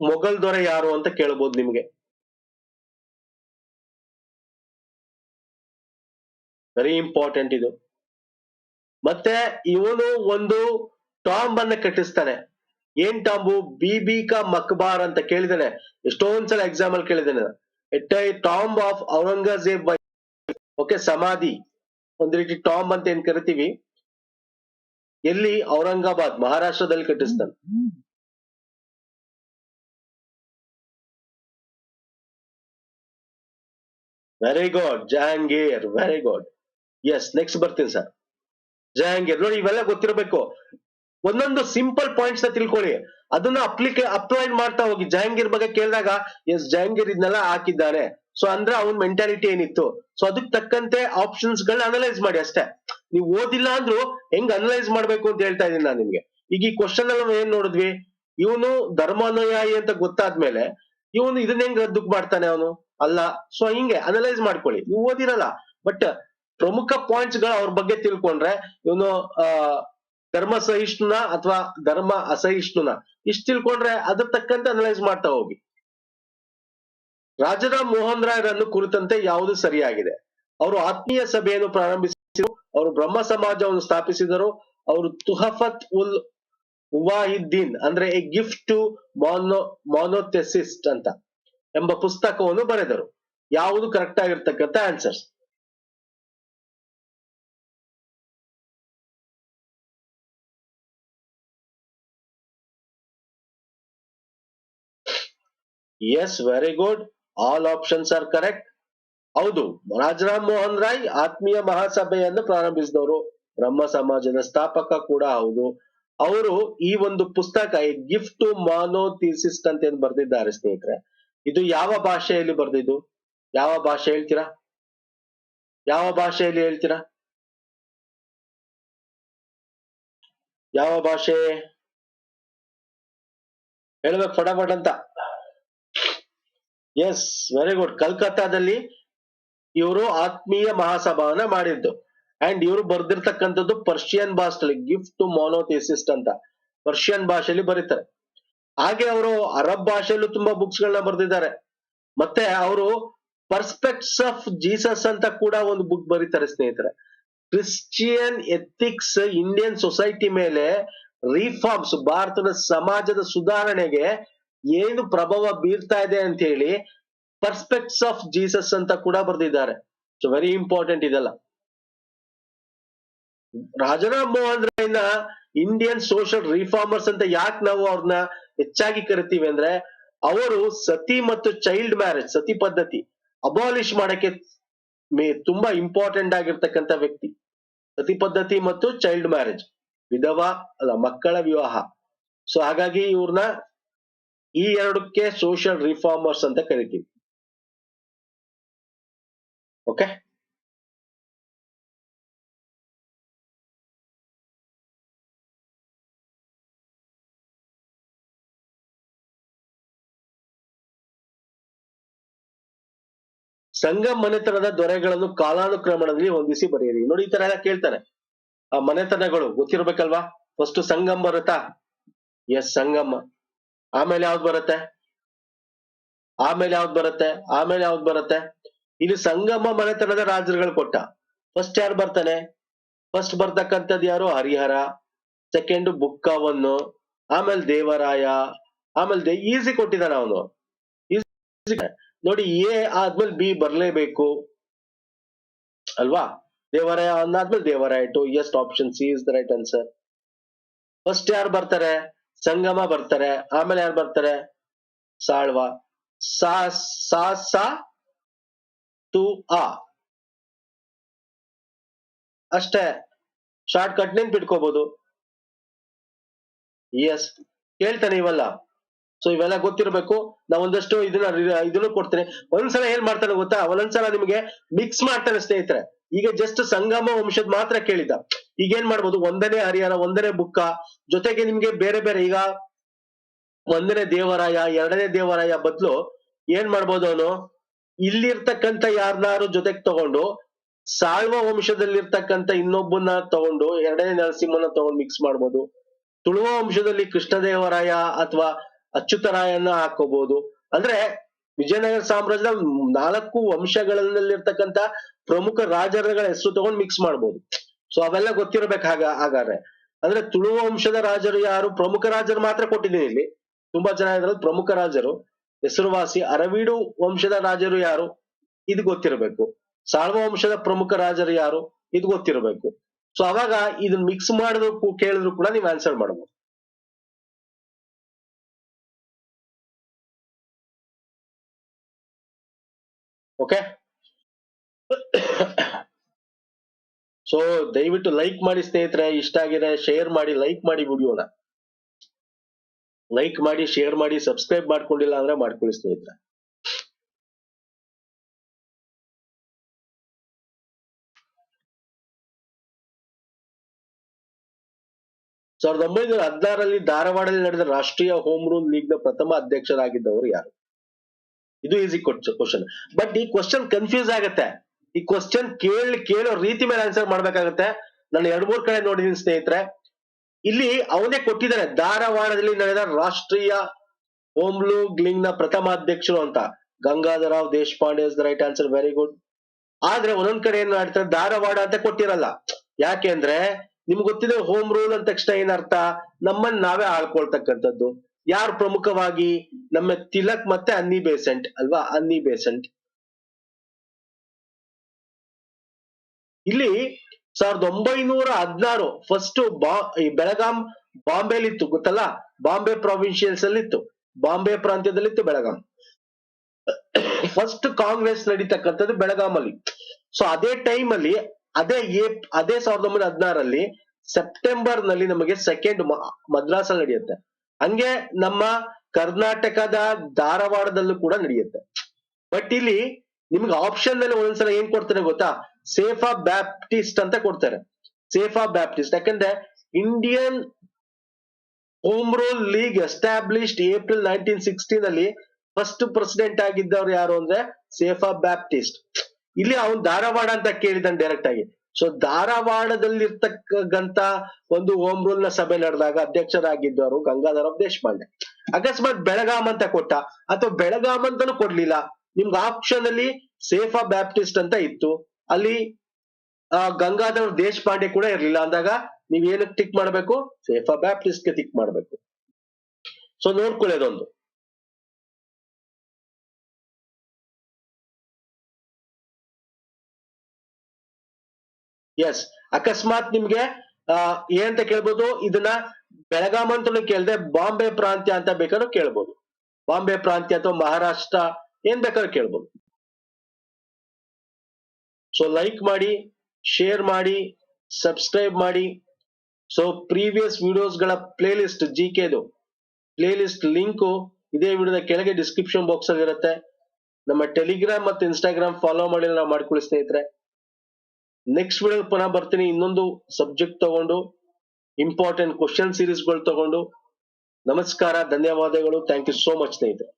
ಮೊಘಲ್ ದೊರೆ ಯಾರು ಅಂತ ಕೇಳಬಹುದು ನಿಮ್ಗೆ. ವೆರಿ ಇಂಪಾರ್ಟೆಂಟ್ ಇದು. ಮತ್ತೆ ಇವನು ಒಂದು ಟಾಂಬ್ ಅನ್ನ ಕಟ್ಟಿಸ್ತಾನೆ. ಏನ್ ಟಾಂಬು ಬಿಬಿಕಾ ಮಕ್ಬಾರ್ ಅಂತ ಕೇಳಿದಾನೆ. ಎಷ್ಟೊಂದ್ಸಲ ಎಕ್ಸಾಮ್ ಅಲ್ಲಿ ಕೇಳಿದಾನೆ. At I tomb of Aurangzeb okay ಸಮಾಧಿ ಒಂದ್ ರೀತಿ ಟಾಂಬ್ ಅಂತ ಏನ್ ಕರಿತೀವಿ? ಎಲ್ಲಿ ಔರಂಗಾಬಾದ್, ಮಹಾರಾಷ್ಟ್ರದಲ್ಲಿ ಕಟ್ಟಿಸ್ತಾನೆ. Very good Jahangir very good yes next ಬರ್ತೀನಿ ಸರ್ ಜಹಾಂಗೀರ್ ನೋಡಿ ಇವೆಲ್ಲ ಗೊತ್ತಿರಬೇಕು. ಒಂದೊಂದು ಸಿಂಪಲ್ ಪಾಯಿಂಟ್ಸ್ ತಿಳ್ಕೊಳ್ಳಿ. ಅದನ್ನ ಅಪ್ಲಿಕೆ ಅಪ್ಲೈ ಮಾಡ್ತಾ ಹೋಗಿ. ಜಹಾಂಗೀರ್ ಬಗ್ಗೆ ಕೇಳಿದಾಗ ಎಸ್ ಜಹಾಂಗೀರ್ ಇದನ್ನೆಲ್ಲ ಹಾಕಿದ್ದಾನೆ. ಸೊ ಅಂದ್ರೆ ಅವನ್ ಮೆಂಟಾಲಿಟಿ ಏನಿತ್ತು? ಸೊ ಅದಕ್ಕೆ ತಕ್ಕಂತೆ ಆಪ್ಷನ್ಸ್ ಗಳನ್ನ ಅನಲೈಸ್ ಮಾಡಿ ಅಷ್ಟೇ. ನೀವು ಓದಿಲ್ಲ ಅಂದ್ರೂ ಹೆಂಗ್ ಅನಲೈಸ್ ಮಾಡ್ಬೇಕು ಅಂತ ಹೇಳ್ತಾ ಇದೀನಿ ನಾನು ನಿಮ್ಗೆ. ಈಗ ಈ ಕ್ವಶನ್ ಅಲ್ಲಿ ಏನ್ ನೋಡಿದ್ವಿ? ಇವನು ಧರ್ಮಾನುಯಾಯಿ ಅಂತ ಗೊತ್ತಾದ್ಮೇಲೆ ಇವನು ಇದನ್ನ ಹೆಂಗ್ ರದ್ದು ಮಾಡ್ತಾನೆ ಅವನು? ಅಲ್ಲ ಸೊ ಹಿಂಗೆ ಅನಲೈಸ್ ಮಾಡ್ಕೊಳ್ಳಿ. ನೀವು ಓದಿರಲ್ಲ ಬಟ್ ಪ್ರಮುಖ ಪಾಯಿಂಟ್ಸ್ಗಳು ಅವ್ರ ಬಗ್ಗೆ ತಿಳ್ಕೊಂಡ್ರೆ ಇವನು ಧರ್ಮ ಸಹಿಷ್ಣುನ ಅಥವಾ ಧರ್ಮ ಅಸಹಿಷ್ಣುನ ಇಷ್ಟ ತಿಳ್ಕೊಂಡ್ರೆ ಅದ್ರ ತಕ್ಕಂತೆ ಅನಲೈಸ್ ಮಾಡ್ತಾ ಹೋಗಿ. ರಾಜರಾಮ್ ಮೋಹನ್ ರಾಯ್ರನ್ನು ಕುರಿತಂತೆ ಯಾವುದು ಸರಿಯಾಗಿದೆ? ಅವರು ಆತ್ಮೀಯ ಸಭೆಯನ್ನು ಪ್ರಾರಂಭಿಸಿದರು ಅವರು ಬ್ರಹ್ಮ ಸಮಾಜವನ್ನು ಸ್ಥಾಪಿಸಿದರು. ಅವರು ತುಹಫತ್ ಉಲ್ ಉವಾಹಿದ್ದೀನ್ ಅಂದ್ರೆ a gift to mono, monotheist ಅಂತ ಎಂಬ ಪುಸ್ತಕವನ್ನು ಬರೆದರು. ಯಾವುದು ಕರೆಕ್ಟ್ ಆಗಿರ್ತಕ್ಕಂಥ answers yes very good all options are correct ಹೌದು, ರಾಜರಾಮ್ ಮೋಹನ್ ರಾಯ್ ಆತ್ಮೀಯ ಮಹಾಸಭೆಯನ್ನು ಪ್ರಾರಂಭಿಸಿದವರು. ಬ್ರಹ್ಮ ಸಮಾಜದ ಸ್ಥಾಪಕ ಕೂಡ ಹೌದು. ಅವರು ಈ ಒಂದು ಪುಸ್ತಕ ಗಿಫ್ಟ್ ಟು ಮಾನೋಥಿಸಿಸ್ಟ್ ಅಂತ ಏನ್ ಬರ್ದಿದ್ದಾರೆ ಸ್ನೇಹಿತರೆ. ಇದು ಯಾವ ಭಾಷೆಯಲ್ಲಿ ಬರ್ದಿದ್ದು? ಯಾವ ಭಾಷೆ ಹೇಳ್ತೀರಾ? ಯಾವ ಭಾಷೆಯಲ್ಲಿ ಹೇಳ್ತೀರಾ? ಯಾವ ಭಾಷೆ? ಹೇಳ್ಬೇಕು ಫಟಾಫಟ್ ಅಂತ. ಎಸ್ ವೆರಿ ಗುಡ್ ಕಲ್ಕತ್ತಾದಲ್ಲಿ ಇವರು ಆತ್ಮೀಯ ಮಹಾಸಭಾವನ್ನ ಮಾಡಿದ್ದು. ಅಂಡ್ ಇವರು ಬರ್ದಿರ್ತಕ್ಕಂಥದ್ದು ಪರ್ಷಿಯನ್ ಭಾಷೆಯಲ್ಲಿ ಗಿಫ್ಟ್ ಟು ಮೋನೋಥಿಸಿಸ್ಟ್ ಅಂತ. ಪರ್ಷಿಯನ್ ಭಾಷೆಯಲ್ಲಿ ಬರೀತಾರೆ. ಹಾಗೆ ಅವರು ಅರಬ್ ಭಾಷೆಯಲ್ಲೂ ತುಂಬಾ ಬುಕ್ಸ್ ಗಳನ್ನ ಬರೆದಿದ್ದಾರೆ. ಮತ್ತೆ ಅವರು ಪರ್ಸ್ಪೆಕ್ಟ್ಸ್ ಆಫ್ ಜೀಸಸ್ ಅಂತ ಕೂಡ ಒಂದು ಬುಕ್ ಬರೀತಾರೆ ಸ್ನೇಹಿತರೆ. ಕ್ರಿಶ್ಚಿಯನ್ ಎಥಿಕ್ಸ್ ಇಂಡಿಯನ್ ಸೊಸೈಟಿ ಮೇಲೆ ರಿಫಾರ್ಮ್ಸ್ ಭಾರತದ ಸಮಾಜದ ಸುಧಾರಣೆಗೆ ಏನು ಪ್ರಭಾವ ಬೀರ್ತಾ ಇದೆ ಅಂತ ಹೇಳಿ ಪರ್ಸ್ಪೆಕ್ಟ್ಸ್ ಆಫ್ ಜೀಸಸ್ ಅಂತ ಕೂಡ ಬರೆದಿದ್ದಾರೆ. ಸೊ ವೆರಿ ಇಂಪಾರ್ಟೆಂಟ್ ಇದೆಲ್ಲ. ರಾಜರಾಮ್ ಮೋಹನ್ ರಾಯ್ನ ಇಂಡಿಯನ್ ಸೋಷಿಯಲ್ ರಿಫಾರ್ಮರ್ಸ್ ಅಂತ ಯಾಕೆ ನಾವು ಅವ್ರನ್ನ ಹೆಚ್ಚಾಗಿ ಕರಿತೀವಿ ಅಂದ್ರೆ, ಅವರು ಸತಿ ಮತ್ತು ಚೈಲ್ಡ್ ಮ್ಯಾರೇಜ್ ಸತಿ ಪದ್ಧತಿ ಅಬಾಲಿಷ್ ಮಾಡಕ್ಕೆ ಮೇ- ತುಂಬಾ ಇಂಪಾರ್ಟೆಂಟ್ ಆಗಿರ್ತಕ್ಕಂಥ ವ್ಯಕ್ತಿ. ಸತಿ ಪದ್ಧತಿ ಮತ್ತು ಚೈಲ್ಡ್ ಮ್ಯಾರೇಜ್ ವಿಧವಾ ಅಲ್ಲ, ಮಕ್ಕಳ ವಿವಾಹ. ಸೊ ಹಾಗಾಗಿ ಇವ್ರನ್ನ ಈ ಎರಡಕ್ಕೆ ಸೋಷಿಯಲ್ ರಿಫಾರ್ಮರ್ಸ್ ಅಂತ ಕರಿತೀವಿ. ಓಕೆ? ಸಂಘ ಮನೆತನದ ದೊರೆಗಳನ್ನು ಕಾಲಾನುಕ್ರಮಣದಲ್ಲಿ ಹೊಂದಿಸಿ ಬರೆಯಿರಿ. ನೋಡಿ, ಈ ತರ ಎಲ್ಲ ಕೇಳ್ತಾನೆ ಆ ಮನೆತನಗಳು ಗೊತ್ತಿರ್ಬೇಕಲ್ವಾ? ಫಸ್ಟ್ ಸಂಗಮ್ ಬರುತ್ತಾ? ಎಸ್ ಸಂಗಮ. ಆಮೇಲೆ ಯಾವ್ದು ಬರುತ್ತೆ? ಆಮೇಲೆ ಯಾವ್ದು ಬರುತ್ತೆ? ಆಮೇಲೆ ಯಾವ್ದು ಬರುತ್ತೆ? ಇಲ್ಲಿ ಸಂಗಮ ಮನೆತನದ ರಾಜರುಗಳು ಕೊಟ್ಟ. ಫಸ್ಟ್ ಯಾರು ಬರ್ತಾನೆ? ಫಸ್ಟ್ ಬರ್ತಕ್ಕಂಥದ್ದು ಯಾರು? ಹರಿಹರ ಸೆಕೆಂಡ್ ಬುಕ್ಕವನ್ನು, ಆಮೇಲೆ ದೇವರಾಯ, ಆಮೇಲೆ ಈಸಿ ಕೊಟ್ಟಿದ್ದಾನೆ ಅವನು. ನೋಡಿ ಎ ಆದ್ಮೇಲೆ ಬಿ ಬರ್ಲೇಬೇಕು. ಅಲ್ವಾ? Devaraya ಅಂದಾದ್ಮೇಲೆ Devaraya two yes option C is the right answer first ಯಾರು ಬರ್ತಾರೆ? ಸಂಗಮ ಬರ್ತಾರೆ. ಆಮೇಲೆ ಯಾರು ಬರ್ತಾರೆ? ಸಾಳ್ವ. ಸಾ ಸಾ ತು ಆ. ಅಷ್ಟೇ ಶಾರ್ಟ್ ಕಟ್ ನೆನ್ಪಿಟ್ಕೋಬಹುದು ಎಸ್ ಹೇಳ್ತಾನೆ ಇವೆಲ್ಲ. ಸೊ ಇವೆಲ್ಲ ಗೊತ್ತಿರಬೇಕು. ನಾವು ಒಂದಷ್ಟು ಇದನ್ನ ಇದನ್ನು ಕೊಡ್ತೇನೆ. ಒಂದ್ಸಲ ಏನ್ ಮಾಡ್ತಾನೆ ಗೊತ್ತಾ? ಒಂದೊಂದ್ಸಲ ನಿಮಗೆ ಮಿಕ್ಸ್ ಮಾಡ್ತಾನೆ ಸ್ನೇಹಿತರೆ. ಈಗ ಜಸ್ಟ್ ಸಂಗಮ ವಂಶದ್ ಮಾತ್ರ ಕೇಳಿದ ಈಗ ಏನ್ ಮಾಡ್ಬೋದು? ಒಂದನೇ ಹರಿಹರ, ಒಂದನೇ ಬುಕ್ಕ. ಜೊತೆಗೆ ನಿಮ್ಗೆ ಬೇರೆ ಬೇರೆ ಈಗ ಒಂದನೇ ದೇವರಾಯ, ಎರಡನೇ ದೇವರಾಯ ಬದಲು ಏನ್ ಮಾಡ್ಬೋದು ಅವನು? ಇಲ್ಲಿರ್ತಕ್ಕಂಥ ಯಾರ್ದಾರು ಜೊತೆಗೆ ತಗೊಂಡು ಸಾಳ್ವ ವಂಶದಲ್ಲಿರ್ತಕ್ಕಂಥ ಇನ್ನೊಬ್ಬನ ತಗೊಂಡು ಎರಡನೇ ನರಸಿಂಹನ ತಗೊಂಡು ಮಿಕ್ಸ್ ಮಾಡ್ಬೋದು. ತುಳುವ ವಂಶದಲ್ಲಿ ಕೃಷ್ಣದೇವರಾಯ ಅಥವಾ ಅಚ್ಯುತರಾಯನ ಹಾಕೋಬಹುದು ಅಂದ್ರೆ ವಿಜಯನಗರ ಸಾಮ್ರಾಜ್ಯದ ನಾಲ್ಕು ವಂಶಗಳಲ್ಲಿರ್ತಕ್ಕಂಥ ಪ್ರಮುಖ ರಾಜರುಗಳ ಹೆಸರು ತಗೊಂಡು ಮಿಕ್ಸ್ ಮಾಡ್ಬೋದು. ಸೊ ಅವೆಲ್ಲ ಗೊತ್ತಿರಬೇಕು ಹಾಗ, ಹಾಗಾದ್ರೆ. ಅಂದ್ರೆ ತುಳುವ ವಂಶದ ರಾಜರು ಯಾರು? ಪ್ರಮುಖ ರಾಜರು ಮಾತ್ರ ಕೊಟ್ಟಿದ್ದೀನಿ ಇಲ್ಲಿ. ತುಂಬಾ ಜನ ಇದ್ರಲ್ಲಿ ಪ್ರಮುಖ ರಾಜರು. ಹೆಸರುವಾಸಿ ಅರವೀಡು ವಂಶದ ರಾಜರು ಯಾರು? ಇದು ಗೊತ್ತಿರಬೇಕು. ಸಾಳ್ವ ವಂಶದ ಪ್ರಮುಖ ರಾಜರು ಯಾರು? ಇದು ಗೊತ್ತಿರಬೇಕು. ಸೊ ಅವಾಗ ಇದನ್ನ ಮಿಕ್ಸ್ ಮಾಡಿದ್ರು ಕೇಳಿದ್ರು ಕೂಡ ನೀವು ಆನ್ಸರ್ ಮಾಡಬಹುದು ಓಕೆ ಸೊ ದಯವಿಟ್ಟು ಲೈಕ್ ಮಾಡಿ ಸ್ನೇಹಿತರೆ, ಇಷ್ಟ ಆಗಿದೆ ಶೇರ್ ಮಾಡಿ ಲೈಕ್ ಮಾಡಿ ವಿಡಿಯೋನ ಲೈಕ್ ಮಾಡಿ ಶೇರ್ ಮಾಡಿ ಸಬ್ಸ್ಕ್ರೈಬ್ ಮಾಡ್ಕೊಂಡಿಲ್ಲ ಅಂದ್ರೆ ಮಾಡ್ಕೊಳ್ಳಿ ಸ್ನೇಹಿತರೆ. ಸಾವಿರದ ಒಂಬೈನೂರ ಹದಿನಾರರಲ್ಲಿ ಧಾರವಾಡದಲ್ಲಿ ನಡೆದ ರಾಷ್ಟ್ರೀಯ ಹೋಮ್ ರೂಲ್ ಲೀಗ್ನ ಪ್ರಥಮ ಅಧ್ಯಕ್ಷರಾಗಿದ್ದವರು ಯಾರು? ಇದು ಈಸಿ ಕ್ವಶನ್ ಬಟ್ ಈ ಕ್ವಶನ್ ಕನ್ಫ್ಯೂಸ್ ಆಗತ್ತೆ. ಈ ಕ್ವಶನ್ ಕೇಳಿ, ಕೇಳೋ ರೀತಿ ಮೇಲೆ ಆನ್ಸರ್ ಮಾಡ್ಬೇಕಾಗತ್ತೆ. ನಾನು ಎರಡ್ ಮೂರ್ ಕಡೆ ನೋಡಿದೀನಿ ಸ್ನೇಹಿತರೆ. ಇಲ್ಲಿ ಅವನೇ ಕೊಟ್ಟಿದ್ದಾರೆ. ಧಾರವಾಡದಲ್ಲಿ ನಡೆದ ರಾಷ್ಟ್ರೀಯ ಹೋಮ್ ಗ್ಲಿಂಗ್ನ ಪ್ರಥಮ ಅಧ್ಯಕ್ಷರು ಅಂತ. Gangadhar Rao Deshpande is the right answer very good ಆದ್ರೆ ಒಂದೊಂದ್ ಕಡೆ ಏನ್ ಮಾಡ್ತಾರೆ? ಧಾರವಾಡ ಅಂತ ಕೊಟ್ಟಿರಲ್ಲ. ಯಾಕೆಂದ್ರೆ ನಿಮ್ಗೆ ಗೊತ್ತಿದೆ ಹೋಮ್ ರೂಲ್ ಅಂದ ತಕ್ಷಣ ಏನರ್ಥ ನಮ್ಮನ್ನ ನಾವೇ ಆಳ್ಕೊಳ್ತಕ್ಕಂಥದ್ದು. ಯಾರು ಪ್ರಮುಖವಾಗಿ? ನಮ್ಮ ತಿಲಕ್ ಮತ್ತೆ ಅನ್ನಿ ಬೇಸೆಂಟ್, ಅಲ್ವಾ? ಅನ್ನಿ ಬೇಸೆಂಟ್. ಇಲ್ಲಿ ಸಾವಿರದ ಒಂಬೈನೂರ ಹದಿನಾರು ಫಸ್ಟ್ ಈ ಬೆಳಗಾಂ ಬಾಂಬೆಲಿ ಇತ್ತು ಗೊತ್ತಲ್ಲ? ಬಾಂಬೆ ಪ್ರಾವಿನ್ಷಿಯಲ್ಸ್ ಅಲ್ಲಿ ಇತ್ತು ಬಾಂಬೆ ಪ್ರಾಂತ್ಯದಲ್ಲಿತ್ತು ಬೆಳಗಾಂ. ಫಸ್ಟ್ ಕಾಂಗ್ರೆಸ್ ನಡೀತಕ್ಕಂಥದ್ದು ಬೆಳಗಾಮಲ್ಲಿ. ಸೊ ಅದೇ ಟೈಮ್ ಅಲ್ಲಿ, ಅದೇ ಏಪ್, ಅದೇ ಸಾವಿರದ ಒಂಬೈನೂರ ಹದಿನಾರಲ್ಲಿ ಸೆಪ್ಟೆಂಬರ್ನಲ್ಲಿ ನಮಗೆ ಸೆಕೆಂಡ್ ಮದ್ರಾಸ್ ಅಲ್ಲಿ ನಡೆಯುತ್ತೆ. ಹಂಗೆ ನಮ್ಮ ಕರ್ನಾಟಕದ ಧಾರವಾಡದಲ್ಲೂ ಕೂಡ ನಡೆಯುತ್ತೆ. ಬಟ್ ಇಲ್ಲಿ ನಿಮ್ಗೆ ಆಪ್ಷನ್ನಲ್ಲಿ ಒಂದೊಂದ್ಸಲ ಏನ್ ಕೊಡ್ತಾರೆ ಗೊತ್ತಾ? ಸೇಫಾ ಬ್ಯಾಪ್ಟಿಸ್ಟ್ ಅಂತ ಕೊಡ್ತಾರೆ. ಸೇಫಾ ಬ್ಯಾಪ್ಟಿಸ್ಟ್ ಯಾಕಂದ್ರೆ Indian home rule league established April nineteen sixteen ಅಲ್ಲಿ ಫಸ್ಟ್ ಪ್ರೆಸಿಡೆಂಟ್ ಆಗಿದ್ದವ್ರು ಯಾರು ಅಂದ್ರೆ ಸೇಫಾ ಬ್ಯಾಪ್ಟಿಸ್ಟ್ ಇಲ್ಲಿ ಅವನ್ ಧಾರವಾಡ ಅಂತ ಕೇಳಿದನ್ ಡೈರೆಕ್ಟ್ ಆಗಿ. ಸೊ ಧಾರವಾಡದಲ್ಲಿರ್ತಕ್ಕಂತ ಒಂದು ಹೋಮ್ ರೂಲ್ನ ಸಭೆ ನಡೆದಾಗ ಅಧ್ಯಕ್ಷರಾಗಿದ್ದವರು ಗಂಗಾಧರ ದೇಶಪಾಂಡೆ. ಅಕಸ್ಮಾತ್ ಬೆಳಗಾಂ ಅಂತ ಕೊಟ್ಟ. ಅಥವಾ ಬೆಳಗಾಂ ಅಂತಾನು ಕೊಡ್ಲಿಲ್ಲ. ನಿಮ್ಗೆ ಆಪ್ಷನ್ ಅಲ್ಲಿ ಸೇಫಾ ಬ್ಯಾಪ್ಟಿಸ್ಟ್ ಅಂತ ಇತ್ತು. ಅಲ್ಲಿ ಗಂಗಾಧರ್ ದೇಶಪಾಂಡೆ ಕೂಡ ಇರ್ಲಿಲ್ಲ. ಅಂದಾಗ ನೀವ್ ಏನಕ್ಕೆ ಟಿಕ್ ಮಾಡ್ಬೇಕು? ಸೇಫಾ ಬ್ಯಾಪ್ಟಿಸ್ಟ್ಗೆ ಟಿಕ್ ಮಾಡ್ಬೇಕು. ಸೊ ನೋಡ್ಕೊಳ್ಳೋದೊಂದು ಎಸ್ ಅಕಸ್ಮಾತ್ ನಿಮ್ಗೆ ಏನಂತ ಕೇಳ್ಬೋದು? ಇದನ್ನ ಬೆಳಗಾಂ ಅಂತಲೂ ಕೇಳ್ದೆ, ಬಾಂಬೆ ಪ್ರಾಂತ್ಯ ಅಂತ ಬೇಕಾದ್ರೂ ಕೇಳ್ಬೋದು. ಬಾಂಬೆ ಪ್ರಾಂತ್ಯ ಅಥವಾ ಮಹಾರಾಷ್ಟ್ರ, ಏನ್ ಬೇಕಾದ್ರೂ ಕೇಳ್ಬೋದು. ಸೊ ಲೈಕ್ ಮಾಡಿ ಶೇರ್ ಮಾಡಿ ಸಬ್ಸ್ಕ್ರೈಬ್ ಮಾಡಿ. ಸೊ ಪ್ರೀವಿಯಸ್ ವಿಡಿಯೋಸ್ಗಳ ಪ್ಲೇ ಲಿಸ್ಟ್ ಜಿ ಕೆದು ಪ್ಲೇ ಲಿಸ್ಟ್ ಲಿಂಕು ಇದೇ ವಿಡಿಯೋದ ಕೆಳಗೆ ಡಿಸ್ಕ್ರಿಪ್ಷನ್ ಬಾಕ್ಸ್ ಇರುತ್ತೆ. ನಮ್ಮ ಟೆಲಿಗ್ರಾಮ್ ಮತ್ತು ಇನ್ಸ್ಟಾಗ್ರಾಮ್ ಫಾಲೋ ಮಾಡಿ ನಾವು ಮಾಡ್ಕೊಳ್ಳಿ ಸ್ನೇಹಿತರೆ. ನೆಕ್ಸ್ಟ್ ವಿಡಿಯೋ ಪುನಃ ಬರ್ತೀನಿ. ಇನ್ನೊಂದು ಸಬ್ಜೆಕ್ಟ್ ತಗೊಂಡು ಇಂಪಾರ್ಟೆಂಟ್ ಕ್ವಶನ್ ಸೀರೀಸ್ಗಳು ತಗೊಂಡು. ನಮಸ್ಕಾರ, ಧನ್ಯವಾದಗಳು. ಥ್ಯಾಂಕ್ ಯು ಸೋ ಮಚ್ ಸ್ನೇಹಿತರೆ.